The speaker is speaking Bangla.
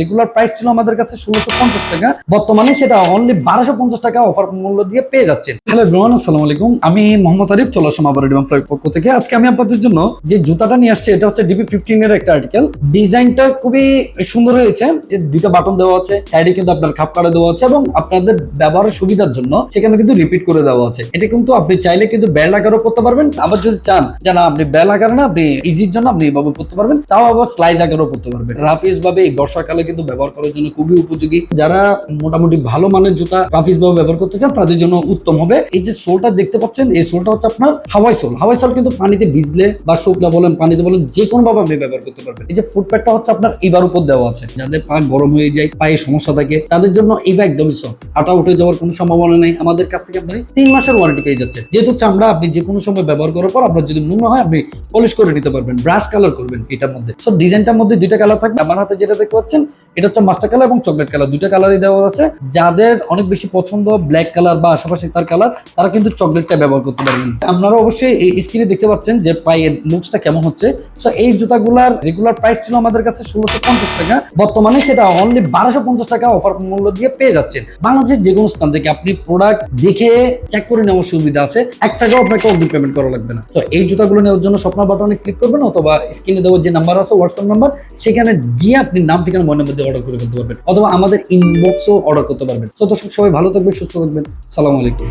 রেগুলার প্রাইস ছিল আমাদের কাছে ষোলোশো পঞ্চাশ টাকা। বর্তমানে সেটা অনলি বারোশো পঞ্চাশ টাকা অফার মূল্য দিয়ে পেয়ে যাচ্ছেন। হ্যালো ব্রহণ আসসালামু আলাইকুম। আমি মোহাম্মদ আরিফ, চলে আসলাম আবার পক্ষ থেকে। আজকে আমি আপনাদের জন্য যে জুতাটা নিয়ে আসছি, এটা হচ্ছে ডিবি ফিফটিন এর একটা আর্টিকেল ডিজাইনটা খুবই সুন্দর হয়েছে। যে দুইটা বাটন দেওয়া আছে সাইডে কিন্তু আপনার খাপ কাটা দেওয়া আছে এবং আপনাদের ব্যবহারের সুবিধার জন্য সেখানে কিন্তু রিপিট করে দেওয়া আছে। এটা কিন্তু আপনি চাইলে কিন্তু বেল আকারও করতে পারবেন। আবার যদি চান যে না, আপনি বেল আকার না, আপনি ইজির জন্য আপনি এভাবে করতে পারবেন, তাও আবার স্লাইজ আকারও করতে পারবেন। রাফিস ভাবে এই বর্ষাকালে কিন্তু ব্যবহার করার জন্য খুবই উপযোগী। যারা মোটামুটি ভালো মানের জুতা রাফিস ভাবে ব্যবহার করতে চান, তাদের জন্য উত্তম হবে। এই যে সোলটা দেখতে পাচ্ছেন, এই সোলটা হচ্ছে আপনার হাওয়াই সোল। হাওয়াই সোল কিন্তু পানিতে ভিজলে বা শুকনা বলেন, পানিতে বলেন যে কোনো ভাবে আপনি ব্যবহার করতে পারবেন। এই যে ফুটপ্যাডটা হচ্ছে আপনার এবার উপর দেওয়া আছে। যাদের পা গরম হয়ে যায়, পায়ে সমস্যা থাকে, তাদের জন্য এই ব্যাগ একদমই সফট আটা উঠে যাওয়ার কোনো সম্ভাবনা নেই। আমাদের কাছ থেকে আপনি তিন মাসের ওয়ারেন্টি পেয়ে যাচ্ছে যেহেতু চামড়া আপনি যে কোনো সময় ব্যবহার করার পর আপনার যদি মনে হয়, আপনি পলিশ করে নিতে পারবেন। ব্রাশ কালার করবেন এটার মধ্যে। সব ডিজাইনটার মধ্যে দুইটা কালার থাকবে। আমার হাতে যেটা দেখতে পাচ্ছেন এটা হচ্ছে মাস্টার কালার এবং চকলেট কালার, দুইটা কালারই দেওয়া আছে। যাদের অনেক বেশি পছন্দ ব্ল্যাক কালার বা আশেপাশে তার কালার, তারা কিন্তু চকলেটটা ব্যবহার করতে পারবেন। আপনারা অবশ্যই এই স্ক্রিনে দেখতে পাচ্ছেন যে পায়ের লুকসটা কেমন হচ্ছে। সো এই জুতাগুলার রেগুলার প্রাইস ছিল আমাদের কাছে ষোলোশো পঞ্চাশ টাকা। বর্তমানে সেটা অনলি বারোশো পঞ্চাশ টাকা অফার মূল্য দিয়ে পেয়ে যাচ্ছেন। বাংলাদেশের যে কোনো স্থান থেকে আপনি প্রোডাক্ট দেখে চেক করে নেওয়ার সুবিধা আছে। এক টাকাও আপনাকে অগ্রিম পেমেন্ট করা লাগবে না। তো এই জুতাগুলো নেওয়ার জন্য স্বপ্ন বাটনে ক্লিক করবেন অথবা স্ক্রিনে দেওয়ার যে নাম্বার আছে হোয়াটসঅ্যাপ নাম্বার সেখানে গিয়ে আপনি নাম, ঠিকানা মনের মধ্যে অর্ডার করে ফেলতে পারবেন। অথবা আমাদের ইনবক্সও অর্ডার করতে পারবেন। তো দর্শক, সবাই ভালো থাকবেন, সুস্থ থাকবেন। সালাম আলাইকুম।